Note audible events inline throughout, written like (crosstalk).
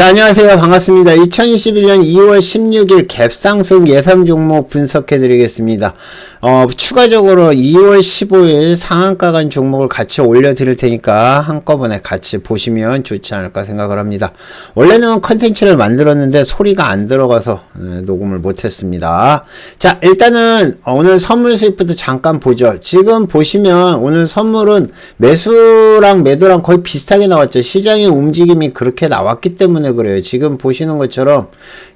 자, 안녕하세요. 반갑습니다. 2021년 2월 16일 갭상승 예상 종목 분석해 드리겠습니다. 어, 추가적으로 2월 15일 상한가 간 종목을 같이 올려 드릴 테니까 한꺼번에 같이 보시면 좋지 않을까 생각을 합니다. 원래는 컨텐츠를 만들었는데 소리가 안 들어가서 네, 녹음을 못 했습니다. 자, 일단은 오늘 선물 수익부터 잠깐 보죠. 지금 보시면 오늘 선물은 매수랑 매도랑 거의 비슷하게 나왔죠. 시장의 움직임이 그렇게 나왔기 때문에 때문에 그래요. 지금 보시는 것처럼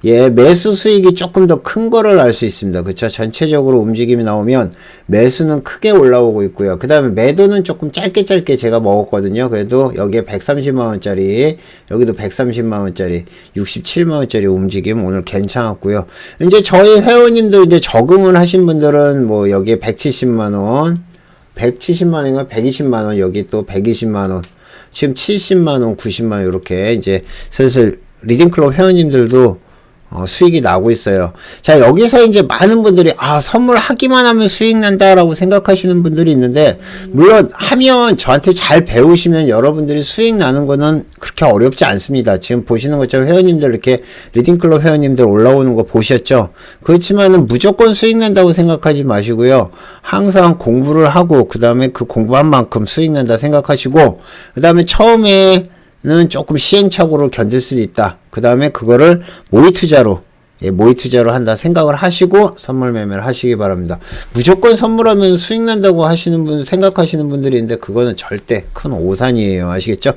예 매수 수익이 조금 더 큰 거를 알 수 있습니다. 그렇죠? 전체적으로 움직임이 나오면 매수는 크게 올라오고 있고요. 그 다음에 매도는 조금 짧게 짧게 제가 먹었거든요. 그래도 여기에 130만 원짜리 여기도 130만 원짜리 67만 원짜리 움직임 오늘 괜찮았고요. 이제 저희 회원님들 이제 적응을 하신 분들은 뭐 여기에 170만 원 170만원인가 120만원 여기 또 120만원 지금 70만원, 90만원 이렇게 이제 슬슬 리딩클럽 회원님들도 어, 수익이 나고 있어요. 자, 여기서 이제 많은 분들이, 아, 선물 하기만 하면 수익 난다라고 생각하시는 분들이 있는데, 물론 하면 저한테 잘 배우시면 여러분들이 수익 나는 거는 그렇게 어렵지 않습니다. 지금 보시는 것처럼 회원님들 이렇게 리딩클럽 회원님들 올라오는 거 보셨죠? 그렇지만은 무조건 수익 난다고 생각하지 마시고요. 항상 공부를 하고, 그 다음에 그 공부한 만큼 수익 난다 생각하시고, 그 다음에 처음에 는 조금 시행착오를 견딜 수도 있다. 그 다음에 그거를 모의 투자로 예, 모의 투자로 한다 생각을 하시고 선물 매매를 하시기 바랍니다. 무조건 선물하면 수익 난다고 하시는 분 생각하시는 분들이 있는데 그거는 절대 큰 오산이에요. 아시겠죠?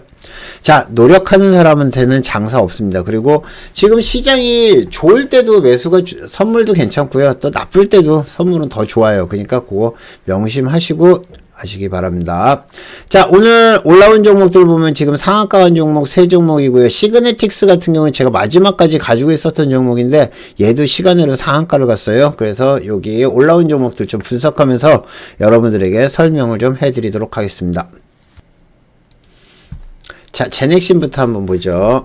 자, 노력하는 사람한테는 장사 없습니다. 그리고 지금 시장이 좋을 때도 매수가 선물도 괜찮고요. 또 나쁠 때도 선물은 더 좋아요. 그러니까 그거 명심하시고 하시기 바랍니다. 자, 오늘 올라온 종목들 보면 지금 상한가 간 종목 세 종목이고요. 시그네틱스 같은 경우는 제가 마지막까지 가지고 있었던 종목인데 얘도 시간으로 상한가를 갔어요. 그래서 여기 올라온 종목들 좀 분석하면서 여러분들에게 설명을 좀 해드리도록 하겠습니다. 자, 제넥신부터 한번 보죠.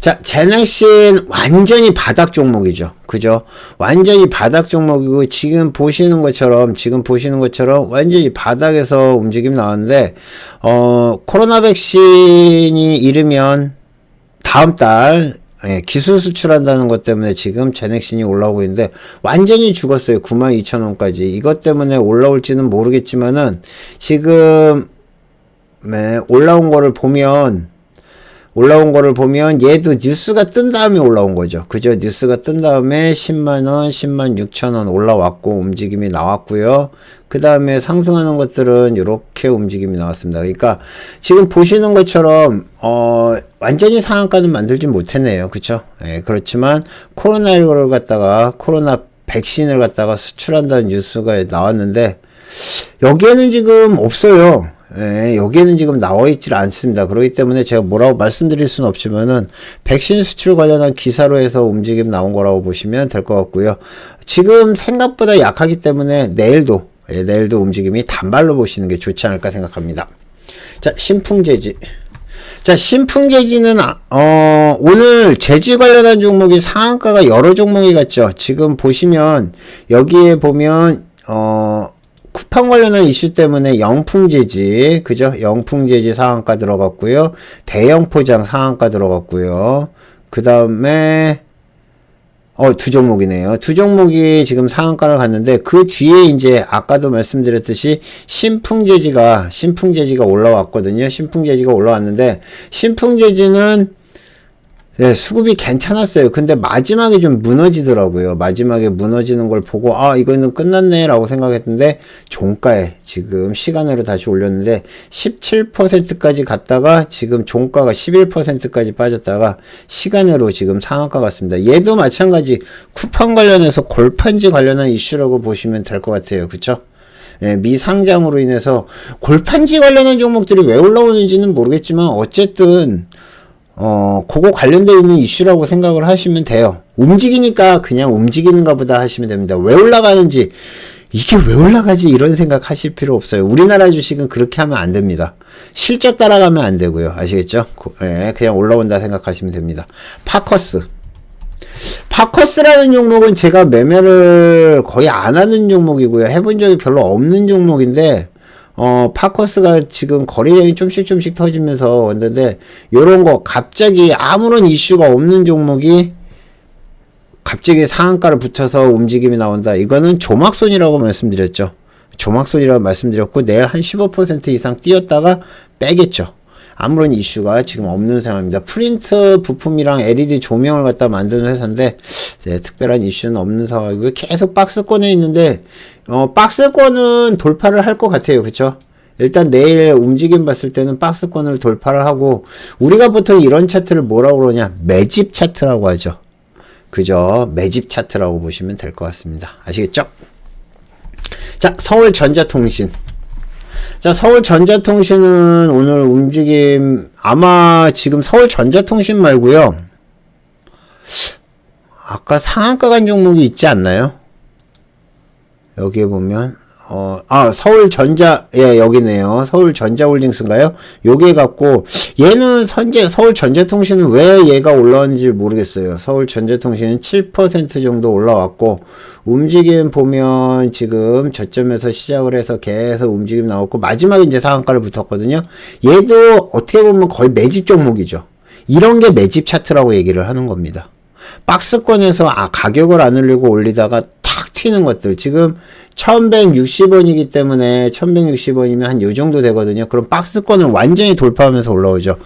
자, 제넥신 완전히 바닥 종목이죠. 그죠? 완전히 바닥 종목이고 지금 보시는 것처럼 지금 보시는 것처럼 완전히 바닥에서 움직임 나왔는데 어 코로나 백신이 이르면 다음 달 예, 기술 수출한다는 것 때문에 지금 제넥신이 올라오고 있는데 완전히 죽었어요. 92,000원까지. 이것 때문에 올라올지는 모르겠지만은 지금 네, 올라온 거를 보면 올라온 거를 보면 얘도 뉴스가 뜬 다음에 올라온 거죠. 그죠? 뉴스가 뜬 다음에 10만원, 10만 6천원 올라왔고 움직임이 나왔고요. 그 다음에 상승하는 것들은 이렇게 움직임이 나왔습니다. 그러니까 지금 보시는 것처럼 어 완전히 상한가는 만들지 못했네요. 그쵸? 예, 그렇지만 코로나19를 갖다가 코로나 백신을 갖다가 수출한다는 뉴스가 나왔는데 여기에는 지금 없어요. 예, 여기에는 지금 나와 있질 않습니다. 그렇기 때문에 제가 뭐라고 말씀드릴 수는 없지만은 백신 수출 관련한 기사로 해서 움직임 나온 거라고 보시면 될 것 같고요. 지금 생각보다 약하기 때문에 내일도 예, 내일도 움직임이 단발로 보시는 게 좋지 않을까 생각합니다. 자, 신풍제지. 자, 신풍제지는, 아, 어, 오늘 제지 관련한 종목이 상한가가 여러 종목이 같죠. 지금 보시면, 여기에 보면, 어, 쿠팡 관련한 이슈 때문에 영풍제지, 그죠? 영풍제지 상한가 들어갔고요. 대형 포장 상한가 들어갔고요. 그 다음에, 어, 두 종목이네요. 두 종목이 지금 상한가를 갔는데, 그 뒤에 이제, 아까도 말씀드렸듯이, 신풍제지가, 신풍제지가 올라왔거든요. 신풍제지가 올라왔는데, 신풍제지는 네, 수급이 괜찮았어요. 근데 마지막에 좀 무너지더라고요. 마지막에 무너지는 걸 보고, 아, 이거는 끝났네, 라고 생각했는데, 종가에 지금 시간으로 다시 올렸는데, 17%까지 갔다가, 지금 종가가 11%까지 빠졌다가, 시간으로 지금 상한가 같습니다. 얘도 마찬가지, 쿠팡 관련해서 골판지 관련한 이슈라고 보시면 될 것 같아요. 그쵸? 예, 미상장으로 인해서 골판지 관련한 종목들이 왜 올라오는지는 모르겠지만, 어쨌든, 어, 그거 관련되어 있는 이슈라고 생각을 하시면 돼요. 움직이니까 그냥 움직이는가 보다 하시면 됩니다. 왜 올라가는지, 이게 왜 올라가지? 이런 생각 하실 필요 없어요. 우리나라 주식은 그렇게 하면 안 됩니다. 실적 따라가면 안 되고요. 아시겠죠? 예, 그냥 올라온다 생각하시면 됩니다. 파커스. 파커스라는 종목은 제가 매매를 거의 안 하는 종목이고요. 해본 적이 별로 없는 종목인데, 어, 파커스가 지금 거래량이 좀씩 좀씩 터지면서 왔는데, 요런 거, 갑자기 아무런 이슈가 없는 종목이 갑자기 상한가를 붙여서 움직임이 나온다. 이거는 조막손이라고 말씀드렸죠. 조막손이라고 말씀드렸고, 내일 한 15% 이상 뛰었다가 빼겠죠. 아무런 이슈가 지금 없는 상황입니다. 프린트 부품이랑 LED 조명을 갖다 만드는 회사인데 네, 특별한 이슈는 없는 상황이고요. 계속 박스권에 있는데 어, 박스권은 돌파를 할 것 같아요. 그쵸? 일단 내일 움직임 봤을 때는 박스권을 돌파를 하고 우리가 보통 이런 차트를 뭐라고 그러냐 매집 차트라고 하죠. 그죠? 매집 차트라고 보시면 될 것 같습니다. 아시겠죠? 자, 서울 전자통신. 자, 서울전자통신은 오늘 움직임, 아마 지금 서울전자통신 말고요 아까 상한가 간 종목이 있지 않나요? 여기에 보면, 어, 아, 서울전자, 예, 여기네요. 서울전자홀딩스인가요? 요게 갖고, 얘는 선제, 서울전자통신은 왜 얘가 올라왔는지 모르겠어요. 서울전자통신은 7% 정도 올라왔고, 움직임 보면 지금 저점에서 시작을 해서 계속 움직임 나왔고, 마지막에 이제 상한가를 붙었거든요. 얘도 어떻게 보면 거의 매집 종목이죠. 이런 게 매집 차트라고 얘기를 하는 겁니다. 박스권에서 아, 가격을 안 올리고 올리다가 탁 튀는 것들. 지금 1160원이기 때문에 1160원이면 한 요 정도 되거든요. 그럼 박스권을 완전히 돌파하면서 올라오죠.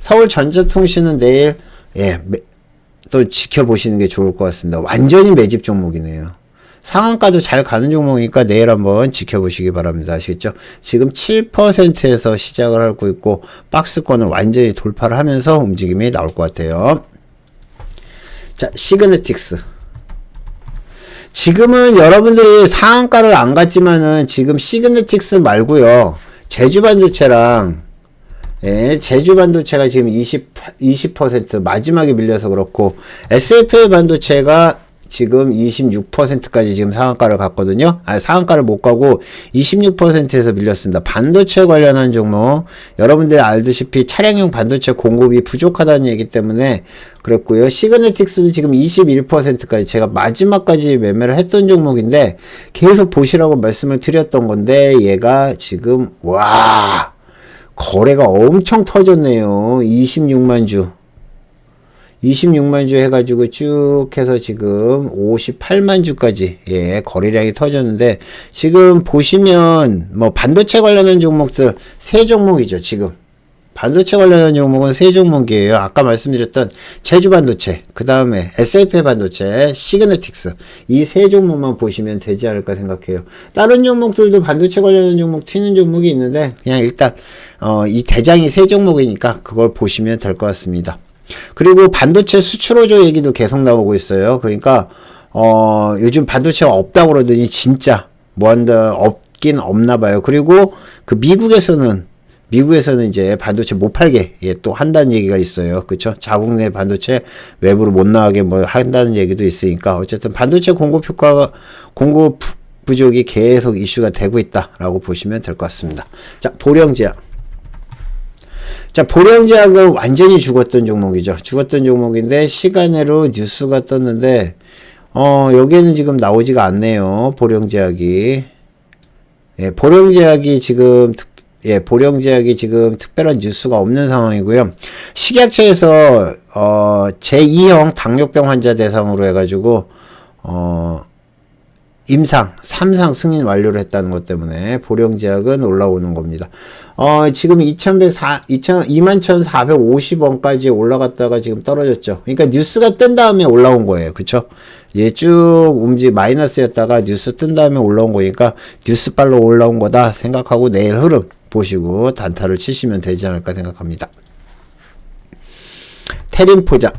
서울전자통신은 내일 예, 매, 또 지켜보시는 게 좋을 것 같습니다. 완전히 매집 종목이네요. 상한가도 잘 가는 종목이니까 내일 한번 지켜보시기 바랍니다. 아시겠죠? 지금 7%에서 시작을 하고 있고 박스권을 완전히 돌파를 하면서 움직임이 나올 것 같아요. 자, 시그네틱스. 지금은 여러분들이 상한가를 안 갔지만은 지금 시그네틱스 말고요. 제주 반도체랑 예, 제주 반도체가 지금 20, 20% 마지막에 밀려서 그렇고 SFA 반도체가 지금 26%까지 지금 상한가를 갔거든요. 아, 상한가를 못 가고 26%에서 밀렸습니다. 반도체 관련한 종목 여러분들 알다시피 차량용 반도체 공급이 부족하다는 얘기 때문에 그랬고요. 시그네틱스도 지금 21%까지 제가 마지막까지 매매를 했던 종목인데 계속 보시라고 말씀을 드렸던 건데 얘가 지금 와 거래가 엄청 터졌네요. 26만 주. 26만 주 해가지고 쭉 해서 지금 58만 주까지 예 거래량이 터졌는데 지금 보시면 뭐 반도체 관련한 종목들 세 종목이죠 지금. 반도체 관련한 종목은 세 종목이에요. 아까 말씀드렸던 제주 반도체 그 다음에 SFA 반도체 시그네틱스. 이 세 종목만 보시면 되지 않을까 생각해요. 다른 종목들도 반도체 관련한 종목 튀는 종목이 있는데 그냥 일단 어, 이 대장이 세 종목이니까 그걸 보시면 될 것 같습니다 그리고 반도체 수출호조 얘기도 계속 나오고 있어요. 그러니까 어 요즘 반도체가 없다고 그러더니 진짜 뭐 한다 없긴 없나 봐요. 그리고 그 미국에서는 미국에서는 이제 반도체 못 팔게 예, 또 한다는 얘기가 있어요. 그렇죠? 자국 내 반도체 외부로 못 나가게 뭐 한다는 얘기도 있으니까 어쨌든 반도체 공급 효과가 공급 부족이 계속 이슈가 되고 있다라고 보시면 될 것 같습니다. 자, 보령제약 자, 보령제약은 완전히 죽었던 종목이죠. 죽었던 종목인데 시간으로 뉴스가 떴는데 어, 여기에는 지금 나오지가 않네요. 보령제약이. 예, 보령제약이 지금 특, 예, 보령제약이 지금 특별한 뉴스가 없는 상황이고요. 식약처에서 어, 제2형 당뇨병 환자 대상으로 해 가지고 어, 임상 3상 승인 완료를 했다는 것 때문에 보령 제약은 올라오는 겁니다. 어, 지금 2,104, 21,450원까지 올라갔다가 지금 떨어졌죠. 그러니까 뉴스가 뜬 다음에 올라온 거예요. 그쵸? 얘쭉 움직 마이너스였다가 뉴스 뜬 다음에 올라온 거니까 뉴스발로 올라온 거다 생각하고 내일 흐름 보시고 단타를 치시면 되지 않을까 생각합니다. 테린 포장.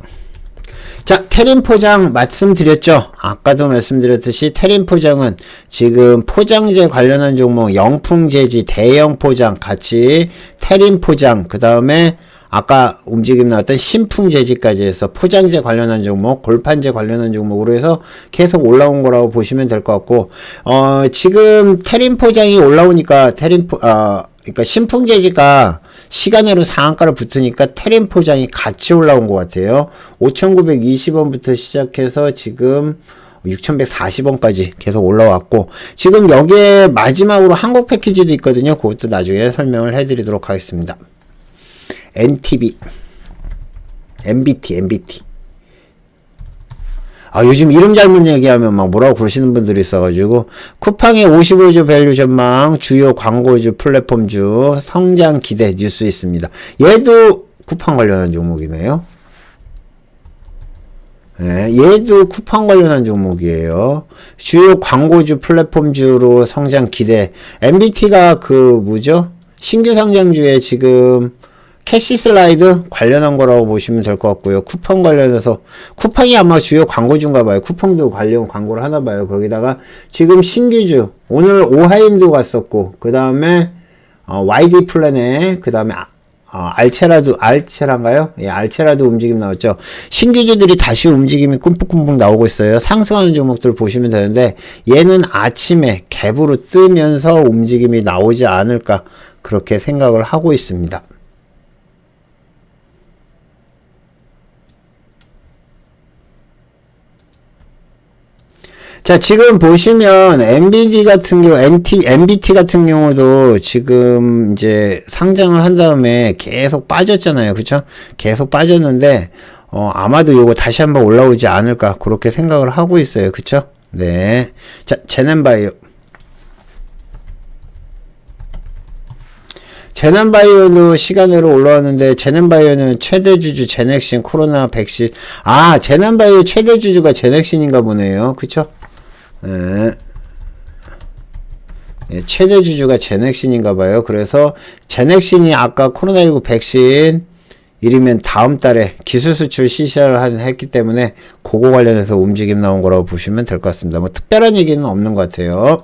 자, 테린 포장 말씀드렸죠? 아까도 말씀드렸듯이 테린 포장은 지금 포장재 관련한 종목, 영풍재지, 대형 포장 같이 테린 포장, 그 다음에 아까 움직임 나왔던 신풍재지까지 해서 포장재 관련한 종목, 골판재 관련한 종목으로 해서 계속 올라온 거라고 보시면 될 것 같고, 어, 지금 테린 포장이 올라오니까 테린 포, 어, 그러니까 신풍재지가 시간으로 상한가를 붙으니까 테린 포장이 같이 올라온 것 같아요. 5,920원부터 시작해서 지금 6,140원까지 계속 올라왔고 지금 여기에 마지막으로 한국 패키지도 있거든요. 그것도 나중에 설명을 해드리도록 하겠습니다. NTB, MBT, MBT. 아, 요즘 이름 잘못 얘기하면 막 뭐라고 그러시는 분들이 있어가지고, 쿠팡의 55주 밸류 전망, 주요 광고주, 플랫폼주, 성장 기대 뉴스 있습니다. 얘도 쿠팡 관련한 종목이네요. 예, 얘도 쿠팡 관련한 종목이에요. 주요 광고주 플랫폼주로 성장 기대. MBT가 그 뭐죠? 신규 상장주에 지금 캐시 슬라이드 관련한 거라고 보시면 될 것 같고요. 쿠팡 관련해서 쿠팡이 아마 주요 광고주인가 봐요. 쿠팡도 관련 광고를 하나 봐요. 거기다가 지금 신규주 오늘 오하임도 갔었고 그 다음에 어, YD 플랜에 그 다음에 어, 알체라도, 알체란가요? 예, 알체라도 움직임 나왔죠. 신규주들이 다시 움직임이 꿈푹꿈푹 나오고 있어요. 상승하는 종목들 보시면 되는데, 얘는 아침에 갭으로 뜨면서 움직임이 나오지 않을까, 그렇게 생각을 하고 있습니다. 자, 지금 보시면 MBD 같은 경우, NT, MBT 같은 경우도 지금 이제 상장을 한 다음에 계속 빠졌잖아요. 그쵸? 계속 빠졌는데, 어, 아마도 요거 다시 한번 올라오지 않을까, 그렇게 생각을 하고 있어요. 그쵸? 네. 자, 제넨바이오. 제넨바이오도 시간으로 올라왔는데 제넨바이오는 최대 주주 제넥신 코로나 백신 아 제넨바이오 최대 주주가 제넥신인가 보네요 그쵸 예. 예, 최대 주주가 제넥신인가 봐요. 그래서 제넥신이 아까 코로나19 백신 이르면 다음 달에 기술 수출 시시를 했기 때문에 그거 관련해서 움직임 나온 거라고 보시면 될 것 같습니다. 뭐 특별한 얘기는 없는 것 같아요.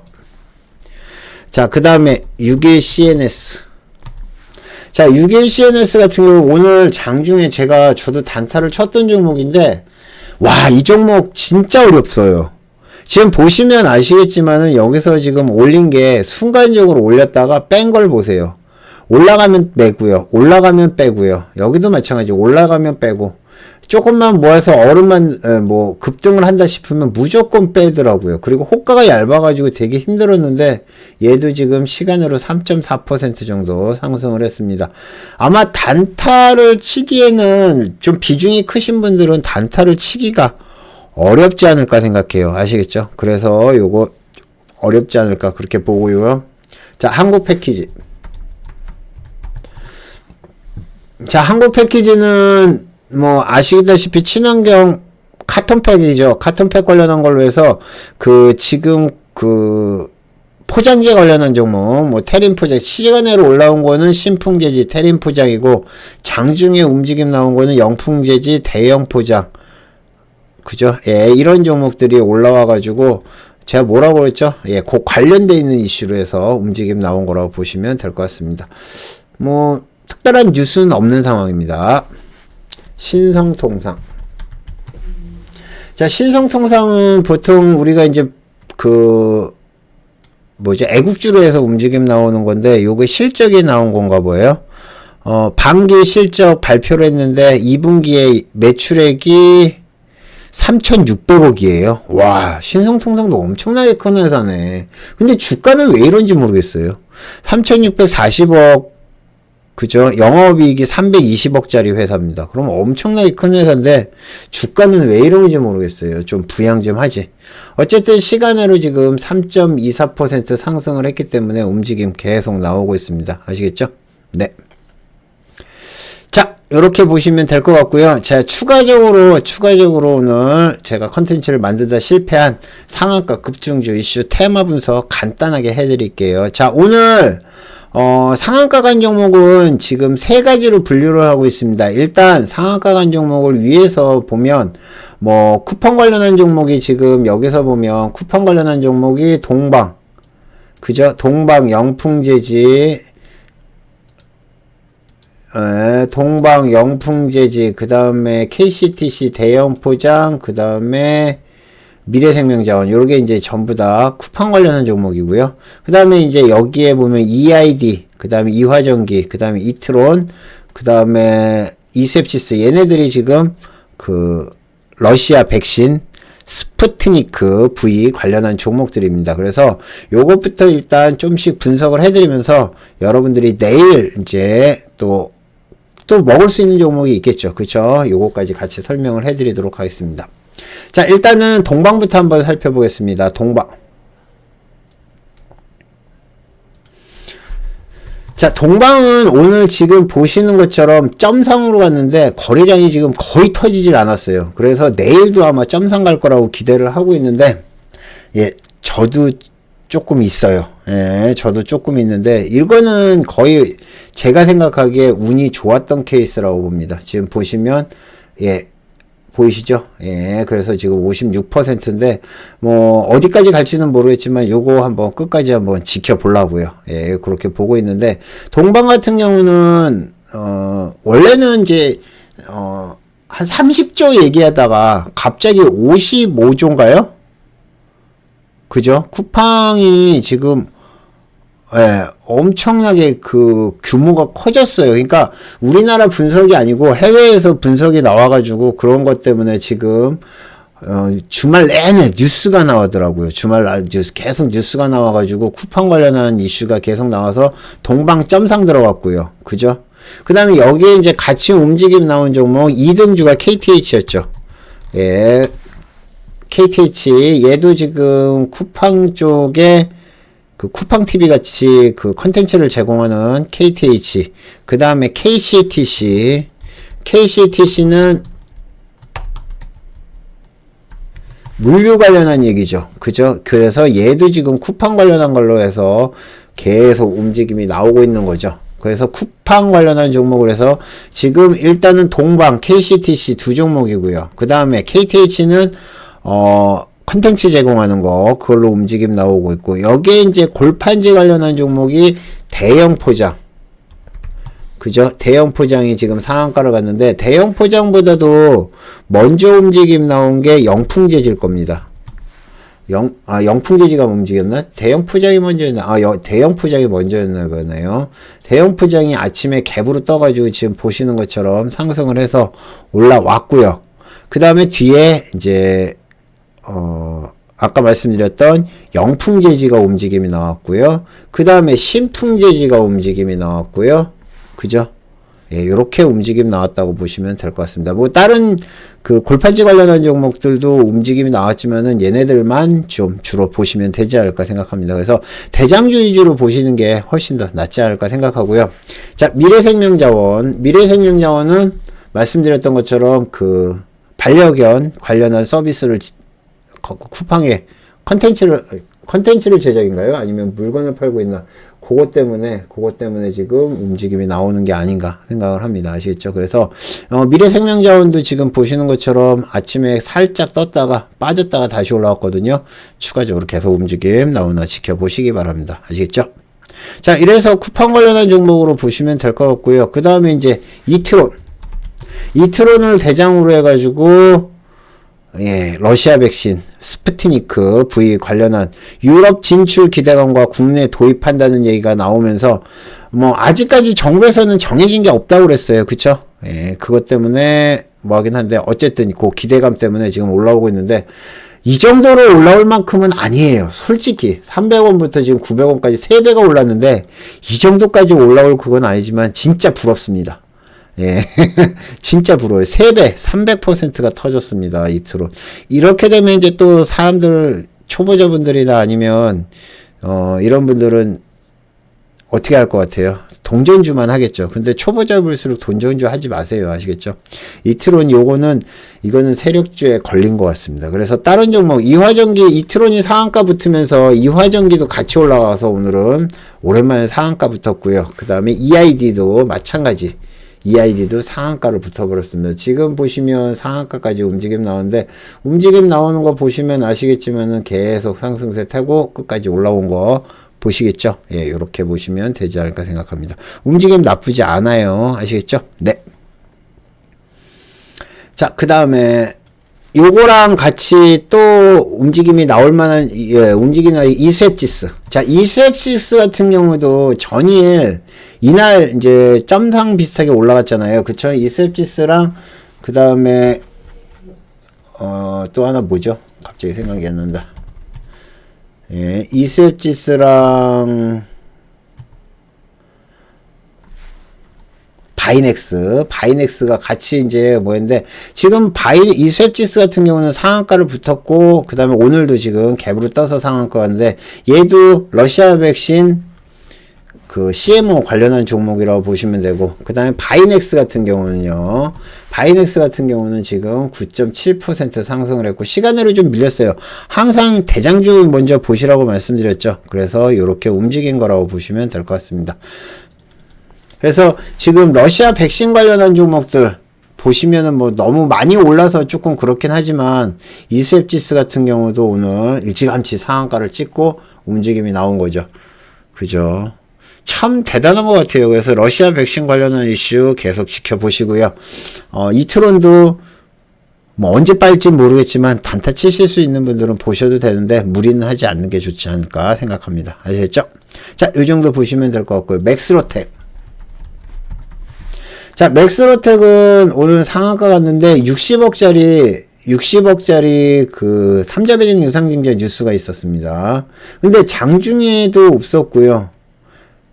자, 그 다음에 6일 CNS. 자, 6일 CNS 같은 경우 오늘 장중에 제가 저도 단타를 쳤던 종목인데 와, 이 종목 진짜 어렵어요. 지금 보시면 아시겠지만은 여기서 지금 올린 게 순간적으로 올렸다가 뺀 걸 보세요. 올라가면 빼고요. 올라가면 빼고요. 여기도 마찬가지. 올라가면 빼고. 조금만 모아서 얼음만 뭐 급등을 한다 싶으면 무조건 빼더라고요. 그리고 호가가 얇아가지고 되게 힘들었는데 얘도 지금 시간으로 3.4% 정도 상승을 했습니다. 아마 단타를 치기에는 좀 비중이 크신 분들은 단타를 치기가 어렵지 않을까 생각해요. 아시겠죠? 그래서 요거 어렵지 않을까 그렇게 보고요. 자, 한국 패키지. 자, 한국 패키지는 뭐 아시다시피 친환경 카톤팩이죠. 카톤팩 관련한 걸로 해서 그 지금 그 포장재 관련한 종목, 뭐 테린 포장, 시간으로 올라온 거는 신풍재지 테린 포장이고 장중에 움직임 나온 거는 영풍재지 대형 포장. 그죠? 예, 이런 종목들이 올라와가지고, 제가 뭐라고 그랬죠? 예, 그 관련돼 있는 이슈로 해서 움직임 나온 거라고 보시면 될 것 같습니다. 뭐, 특별한 뉴스는 없는 상황입니다. 신성통상. 자, 신성통상은 보통 우리가 이제 그, 뭐죠? 애국주로 해서 움직임 나오는 건데, 요게 실적이 나온 건가 보여요. 어, 반기 실적 발표를 했는데, 2분기에 매출액이 3,600억이에요. 와, 신성통상도 엄청나게 큰 회사네. 근데 주가는 왜 이런지 모르겠어요. 3,640억, 그죠? 영업이익이 320억짜리 회사입니다. 그럼 엄청나게 큰 회사인데, 주가는 왜 이런지 모르겠어요. 좀 부양 좀 하지. 어쨌든 시간으로 지금 3.24% 상승을 했기 때문에 움직임 계속 나오고 있습니다. 아시겠죠? 네. 이렇게 보시면 될 것 같고요. 자, 추가적으로, 추가적으로 오늘 제가 컨텐츠를 만들다 실패한 상한가 급증주 이슈 테마 분석 간단하게 해드릴게요. 자, 오늘, 어, 상한가 간 종목은 지금 세 가지로 분류를 하고 있습니다. 일단 상한가 간 종목을 위해서 보면, 뭐, 쿠폰 관련한 종목이 지금 여기서 보면 쿠폰 관련한 종목이 동방, 그죠? 동방 영풍재지, 에, 동방 영풍재지 그 다음에 KCTC 대형 포장 그 다음에 미래생명자원 요게 이제 전부 다 쿠팡 관련한 종목이고요 그 다음에 이제 여기에 보면 EID 그 다음에 이화전기 그 다음에 이트론 그 다음에 이셉시스 얘네들이 지금 그 러시아 백신 스푸트니크 V 관련한 종목들입니다. 그래서 요것부터 일단 좀씩 분석을 해드리면서 여러분들이 내일 이제 또 또 먹을 수 있는 종목이 있겠죠. 그쵸? 요거까지 같이 설명을 해드리도록 하겠습니다. 자, 일단은 동방부터 한번 살펴보겠습니다. 동방. 자, 동방은 오늘 지금 보시는 것처럼 점상으로 갔는데 거래량이 지금 거의 터지질 않았어요. 그래서 내일도 아마 점상 갈 거라고 기대를 하고 있는데, 예, 저도 조금 있어요. 예, 저도 조금 있는데, 이거는 거의 제가 생각하기에 운이 좋았던 케이스라고 봅니다. 지금 보시면, 예, 보이시죠? 예, 그래서 지금 56%인데, 뭐, 어디까지 갈지는 모르겠지만, 요거 한번 끝까지 한번 지켜보려고요. 예, 그렇게 보고 있는데, 동방 같은 경우는, 어, 원래는 이제, 어, 한 30조 얘기하다가, 갑자기 55조인가요? 그죠? 쿠팡이 지금, 예, 엄청나게 그 규모가 커졌어요. 그러니까 우리나라 분석이 아니고 해외에서 분석이 나와가지고 그런 것 때문에 지금 어, 주말 내내 뉴스가 나오더라고요. 주말 날 뉴스 계속 뉴스가 나와가지고 쿠팡 관련한 이슈가 계속 나와서 동방 점상 들어갔고요. 그죠? 그 다음에 여기에 이제 같이 움직임 나온 종목 2등주가 KTH였죠. 예. KTH 얘도 지금 쿠팡 쪽에 그 쿠팡 TV 같이 그 컨텐츠를 제공하는 KTH, 그 다음에 KCTC, KCTC는 물류 관련한 얘기죠. 그죠? 그래서 얘도 지금 쿠팡 관련한 걸로 해서 계속 움직임이 나오고 있는 거죠. 그래서 쿠팡 관련한 종목을 해서 지금 일단은 동방, KCTC 두 종목이고요. 그 다음에 KTH는 어 컨텐츠 제공하는 거 그걸로 움직임 나오고 있고 여기에 이제 골판지 관련한 종목이 대형 포장 그죠? 대형 포장이 지금 상한가를 갔는데 대형 포장보다도 먼저 움직임 나온 게 영풍 재질 겁니다. 영, 아, 영풍 재지가 움직였나? 대형 포장이 먼저였나? 아, 여, 대형 포장이 먼저였나 보네요. 대형 포장이 아침에 갭으로 떠가지고 지금 보시는 것처럼 상승을 해서 올라왔고요. 그 다음에 뒤에 이제 어, 아까 말씀드렸던 영풍 재지가 움직임이 나왔고요. 그 다음에 신풍 재지가 움직임이 나왔고요. 그죠? 예, 요렇게 움직임 나왔다고 보시면 될 것 같습니다. 뭐, 다른 그 골판지 관련한 종목들도 움직임이 나왔지만은 얘네들만 좀 주로 보시면 되지 않을까 생각합니다. 그래서 대장주 위주로 보시는 게 훨씬 더 낫지 않을까 생각하고요. 자, 미래생명자원. 미래생명자원은 말씀드렸던 것처럼 그 반려견 관련한 서비스를 쿠팡에 컨텐츠를 컨텐츠를 제작인가요? 아니면 물건을 팔고 있나? 그것 때문에 그것 때문에 지금 움직임이 나오는 게 아닌가 생각을 합니다. 아시겠죠? 그래서 어, 미래생명자원도 지금 보시는 것처럼 아침에 살짝 떴다가 빠졌다가 다시 올라왔거든요. 추가적으로 계속 움직임 나오나 지켜보시기 바랍니다. 아시겠죠? 자, 이래서 쿠팡 관련한 종목으로 보시면 될 것 같고요. 그 다음에 이제 이트론. 이트론을 대장으로 해가지고 예, 러시아 백신 스푸트니크 V 관련한 유럽 진출 기대감과 국내 도입한다는 얘기가 나오면서 뭐 아직까지 정부에서는 정해진 게 없다고 그랬어요. 그쵸? 예, 그것 때문에 뭐 하긴 한데 어쨌든 그 기대감 때문에 지금 올라오고 있는데 이 정도로 올라올 만큼은 아니에요. 솔직히 300원부터 지금 900원까지 3배가 올랐는데 이 정도까지 올라올 그건 아니지만 진짜 부럽습니다. 예. (laughs) 진짜 부러워요. 3배, 300%가 터졌습니다. 이트로. 이렇게 되면 이제 또 사람들, 초보자분들이나 아니면, 어, 이런 분들은 어떻게 할 것 같아요? 동전주만 하겠죠. 근데 초보자일수록 동전주 하지 마세요. 아시겠죠? 이트론 요거는, 이거는 세력주에 걸린 것 같습니다. 그래서 다른 종목, 이화전기, 이트론이 상한가 붙으면서 이화전기도 같이 올라와서 오늘은 오랜만에 상한가 붙었고요. 그 다음에 EID도 마찬가지. EID도 상한가로 붙어버렸습니다. 지금 보시면 상한가까지 움직임 나오는데 움직임 나오는 거 보시면 아시겠지만은 계속 상승세 타고 끝까지 올라온 거 보시겠죠? 예, 이렇게 보시면 되지 않을까 생각합니다. 움직임 나쁘지 않아요. 아시겠죠? 네. 자, 그 다음에 요거랑 같이 또 움직임이 나올 만한 예, 움직이는 이셉지스. 자, 이셉지스 같은 경우도 전일 이날 이제 점상 비슷하게 올라갔잖아요. 그쵸? 이셉지스랑 그 다음에 어, 또 하나 뭐죠? 갑자기 생각이 안 난다. 예, 이셉지스랑 바이넥스, 바이넥스가 같이 이제 뭐였는데 지금 바이 이 셉지스 같은 경우는 상한가를 붙었고 그 다음에 오늘도 지금 갭으로 떠서 상한가인데 얘도 러시아 백신 그 CMO 관련한 종목이라고 보시면 되고 그 다음에 바이넥스 같은 경우는요. 바이넥스 같은 경우는 지금 9.7% 상승을 했고 시간으로 좀 밀렸어요. 항상 대장주 먼저 보시라고 말씀드렸죠. 그래서 이렇게 움직인 거라고 보시면 될 것 같습니다 그래서 지금 러시아 백신 관련한 종목들 보시면은 뭐 너무 많이 올라서 조금 그렇긴 하지만 이셉지스 같은 경우도 오늘 일찌감치 상한가를 찍고 움직임이 나온 거죠. 그죠? 참 대단한 것 같아요. 그래서 러시아 백신 관련한 이슈 계속 지켜보시고요. 어, 이트론도 뭐 언제 빠질지 모르겠지만 단타 치실 수 있는 분들은 보셔도 되는데 무리는 하지 않는 게 좋지 않을까 생각합니다. 아시겠죠? 자, 이 정도 보시면 될 것 같고요. 맥스로텍. 자, 맥스로텍은 오늘 상한가 갔는데 60억짜리 60억짜리 그 삼자배정 유상증자 뉴스가 있었습니다. 근데 장중에도 없었고요.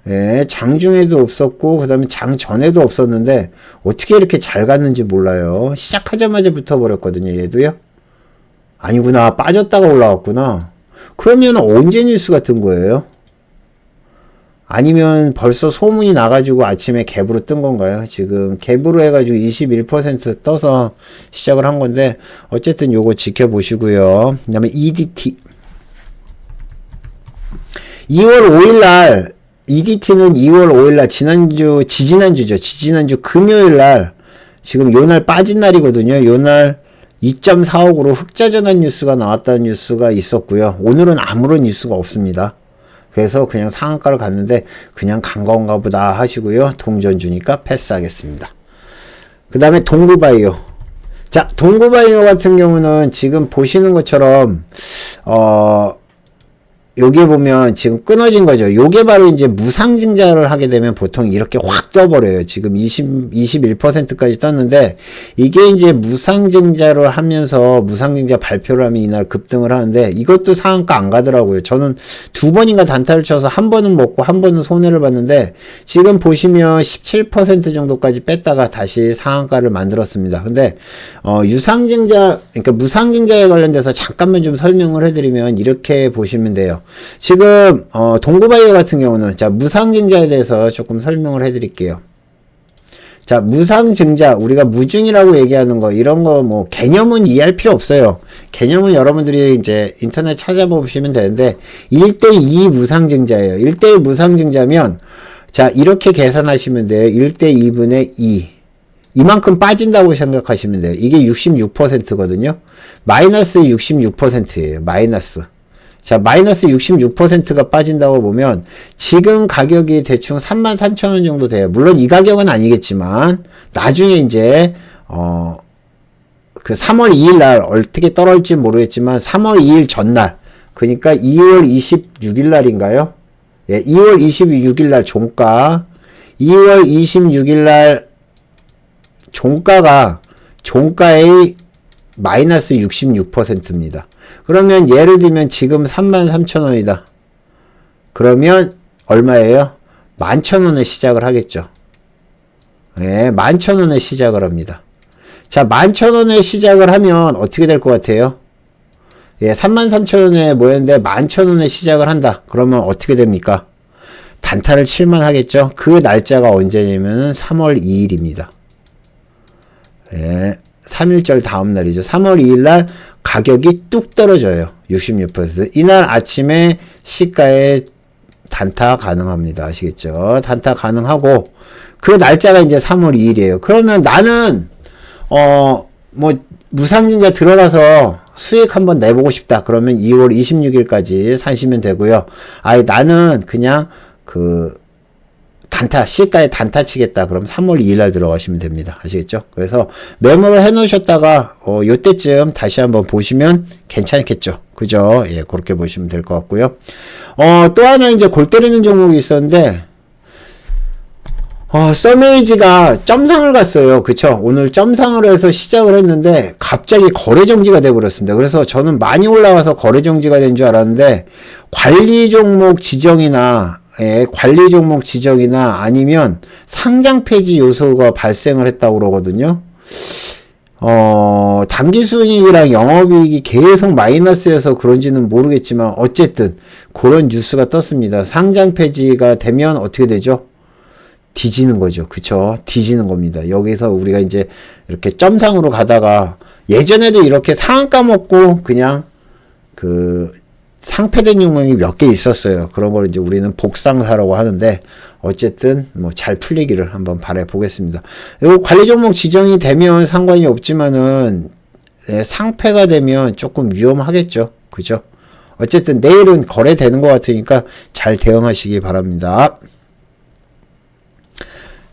예, 장중에도 없었고 그 다음에 장 전에도 없었는데 어떻게 이렇게 잘 갔는지 몰라요. 시작하자마자 붙어버렸거든요. 얘도요. 아니구나 빠졌다가 올라왔구나. 그러면 언제 뉴스 같은 거예요? 아니면 벌써 소문이 나가지고 아침에 갭으로 뜬 건가요? 지금 갭으로 해가지고 21% 떠서 시작을 한 건데 어쨌든 요거 지켜보시고요. 그 다음에 EDT 2월 5일 날 EDT는 2월 5일 날 지난주 지지난주죠. 지지난주 금요일 날 지금 요 날 빠진 날이거든요. 요날 2.4억으로 흑자 전환 뉴스가 나왔다는 뉴스가 있었고요. 오늘은 아무런 뉴스가 없습니다. 그래서 그냥 상한가를 갔는데 그냥 간 건가 보다 하시고요. 동전 주니까 패스하겠습니다. 그 다음에 동구바이오. 자, 동구바이오 같은 경우는 지금 보시는 것처럼 어 요게 보면 지금 끊어진 거죠. 요게 바로 이제 무상증자를 하게 되면 보통 이렇게 확 떠버려요. 지금 20, 21%까지 떴는데 이게 이제 무상증자를 하면서 무상증자 발표를 하면 이날 급등을 하는데 이것도 상한가 안 가더라고요. 저는 두 번인가 단타를 쳐서 한 번은 먹고 한 번은 손해를 봤는데 지금 보시면 17% 정도까지 뺐다가 다시 상한가를 만들었습니다. 근데 어, 유상증자, 그러니까 무상증자에 관련돼서 잠깐만 좀 설명을 해드리면 이렇게 보시면 돼요. 지금 어, 동구바이오 같은 경우는 자 무상증자에 대해서 조금 설명을 해드릴게요. 자 무상증자 우리가 무증이라고 얘기하는 거 이런 거 뭐 개념은 이해할 필요 없어요. 개념은 여러분들이 이제 인터넷 찾아보시면 되는데 1대2 무상증자예요. 1대1 무상증자면 자 이렇게 계산하시면 돼요. 1대2분의 2 이만큼 빠진다고 생각하시면 돼요. 이게 66%거든요. 마이너스 66%예요. 마이너스. 자, 마이너스 66%가 빠진다고 보면 지금 가격이 대충 33,000원 정도 돼요. 물론 이 가격은 아니겠지만 나중에 이제 어 그 3월 2일 날 어떻게 떨어질지 모르겠지만 3월 2일 전날 그러니까 2월 26일 날인가요? 예, 2월 26일 날 종가 2월 26일 날 종가가 종가의 마이너스 66%입니다. 그러면 예를 들면 지금 33,000원이다. 그러면 얼마예요? 11,000원에 시작을 하겠죠. 예, 11,000원에 시작을 합니다. 자, 11,000원에 시작을 하면 어떻게 될 것 같아요? 예, 33,000원에 모였는데 11,000원에 시작을 한다. 그러면 어떻게 됩니까? 단타를 칠만 하겠죠? 그 날짜가 언제냐면 3월 2일입니다. 예, 3일절 다음 날이죠. 3월 2일 날 가격이 뚝 떨어져요. 66%. 이날 아침에 시가에 단타 가능합니다. 아시겠죠? 단타 가능하고 그 날짜가 이제 3월 2일이에요. 그러면 나는 어 뭐 무상증자 들어가서 수익 한번 내보고 싶다. 그러면 2월 26일까지 사시면 되고요. 아예 나는 그냥 그 단타, 시가에 단타 치겠다. 그럼 3월 2일 날 들어가시면 됩니다. 아시겠죠? 그래서 메모를 해 놓으셨다가, 어, 요때쯤 다시 한번 보시면 괜찮겠죠? 그죠? 예, 그렇게 보시면 될 것 같고요. 어, 또 하나 이제 골 때리는 종목이 있었는데, 어, 서메이지가 점상을 갔어요. 그쵸? 오늘 점상을 해서 시작을 했는데 갑자기 거래 정지가 돼버렸습니다. 그래서 저는 많이 올라와서 거래 정지가 된 줄 알았는데 관리 종목 지정이나 예, 관리 종목 지정이나 아니면 상장 폐지 요소가 발생을 했다고 그러거든요. 어, 단기 순이익이랑 영업이익이 계속 마이너스여서 그런지는 모르겠지만 어쨌든 그런 뉴스가 떴습니다. 상장 폐지가 되면 어떻게 되죠? 뒤지는 거죠. 그쵸? 뒤지는 겁니다. 여기서 우리가 이제 이렇게 점상으로 가다가 예전에도 이렇게 상한가 먹고 그냥 그 상패된 종목이 몇 개 있었어요. 그런 걸 이제 우리는 복상사라고 하는데 어쨌든 뭐 잘 풀리기를 한번 바래 보겠습니다. 요 관리 종목 지정이 되면 상관이 없지만은 예, 상패가 되면 조금 위험하겠죠. 그죠? 어쨌든 내일은 거래되는 것 같으니까 잘 대응하시기 바랍니다.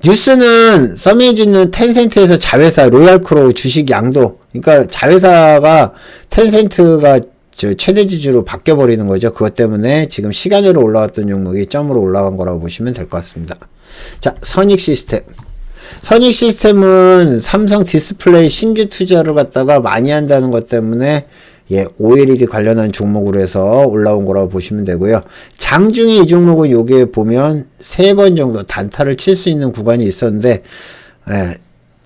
뉴스는 서메이지는 텐센트에서 자회사 로얄크로우 주식 양도 그러니까 자회사가 텐센트가 저 최대 주주로 바뀌어 버리는 거죠. 그것 때문에 지금 시간으로 올라왔던 종목이 점으로 올라간 거라고 보시면 될 것 같습니다. 자, 선익 시스템. 선익 시스템은 삼성 디스플레이 신규 투자를 갖다가 많이 한다는 것 때문에 예, OLED 관련한 종목으로 해서 올라온 거라고 보시면 되고요. 장중에 이 종목은 요게 보면 세 번 정도 단타를 칠 수 있는 구간이 있었는데 예,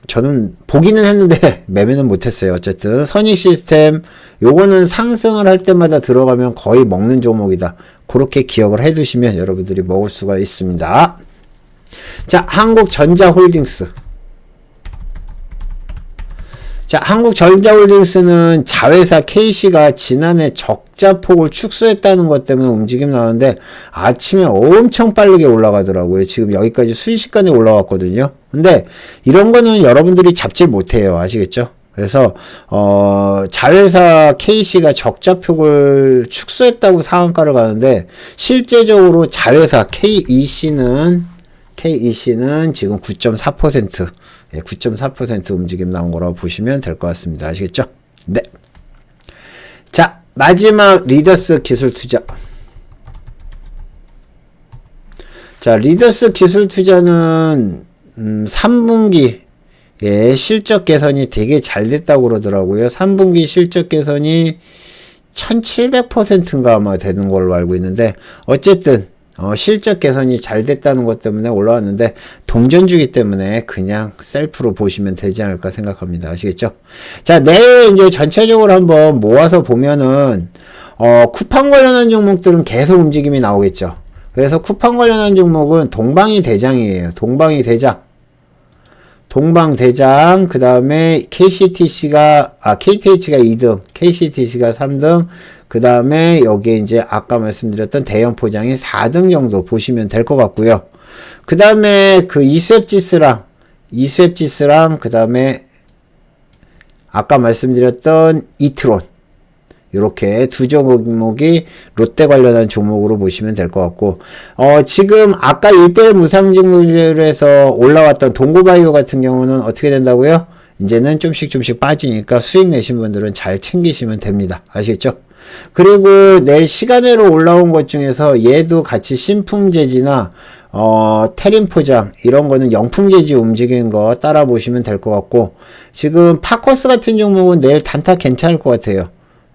저는 보기는 했는데 (laughs) 매매는 못했어요. 어쨌든 선익 시스템 요거는 상승을 할 때마다 들어가면 거의 먹는 종목이다. 그렇게 기억을 해두시면 여러분들이 먹을 수가 있습니다. 자, 한국전자홀딩스. 자, 한국전자홀딩스는 자회사 KC가 지난해 적자폭을 축소했다는 것 때문에 움직임 나왔는데 아침에 엄청 빠르게 올라가더라고요. 지금 여기까지 순식간에 올라왔거든요. 근데 이런 거는 여러분들이 잡지 못해요. 아시겠죠? 그래서 어 자회사 KC가 적자폭을 축소했다고 상한가를 가는데 실제적으로 자회사 KEC는 KEC는 지금 9.4% 예, 9.4% 움직임 나온 거라고 보시면 될 것 같습니다. 아시겠죠? 네. 자, 마지막 리더스 기술 투자. 자, 리더스 기술 투자는 음, 3분기 예, 실적 개선이 되게 잘 됐다고 그러더라고요. 3분기 실적 개선이 1700%인가 아마 되는 걸로 알고 있는데 어쨌든 어, 실적 개선이 잘 됐다는 것 때문에 올라왔는데 동전주기 때문에 그냥 셀프로 보시면 되지 않을까 생각합니다. 아시겠죠? 자, 내일 이제 전체적으로 한번 모아서 보면은 어, 쿠팡 관련한 종목들은 계속 움직임이 나오겠죠. 그래서 쿠팡 관련한 종목은 동방이 대장이에요. 동방이 대장. 동방 대장, 그 다음에 KCTC가, 아, KTH가 2등, KCTC가 3등, 그 다음에 여기에 이제 아까 말씀드렸던 대형 포장이 4등 정도 보시면 될 것 같고요. 그 다음에 그 이스웹지스랑, 이스웹지스랑, 그 다음에 아까 말씀드렸던 이트론, 이렇게 두 종목이 롯데 관련한 종목으로 보시면 될 것 같고 어 지금 아까 1대1 무상증물에서 올라왔던 동고바이오 같은 경우는 어떻게 된다고요? 이제는 좀씩 좀씩 빠지니까 수익 내신 분들은 잘 챙기시면 됩니다. 아시겠죠? 그리고 내일 시간으로 올라온 것 중에서 얘도 같이 신풍재지나 어, 테린 포장 이런 거는 영풍재지 움직이는 거 따라 보시면 될 것 같고 지금 파커스 같은 종목은 내일 단타 괜찮을 것 같아요.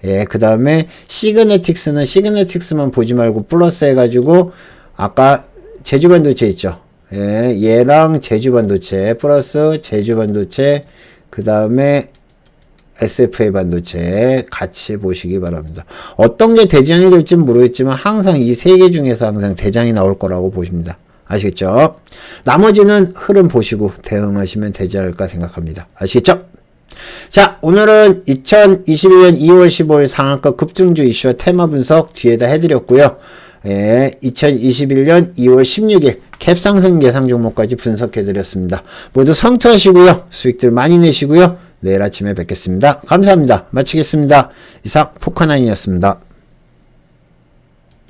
예, 그 다음에 시그네틱스는 시그네틱스만 보지 말고 플러스 해가지고 아까 제주반도체 있죠. 예, 얘랑 제주반도체 플러스 제주반도체 그 다음에 SFA 반도체 같이 보시기 바랍니다. 어떤 게 대장이 될지는 모르겠지만 항상 이 세 개 중에서 항상 대장이 나올 거라고 보십니다. 아시겠죠? 나머지는 흐름 보시고 대응하시면 되지 않을까 생각합니다. 아시겠죠? 자, 오늘은 2021년 2월 15일 상한가 급등주 이슈와 테마 분석 뒤에다 해드렸고요. 예, 2021년 2월 16일 캡 상승 예상 종목까지 분석해드렸습니다. 모두 성투하시고요. 수익들 많이 내시고요. 내일 아침에 뵙겠습니다. 감사합니다. 마치겠습니다. 이상 포카나인이었습니다.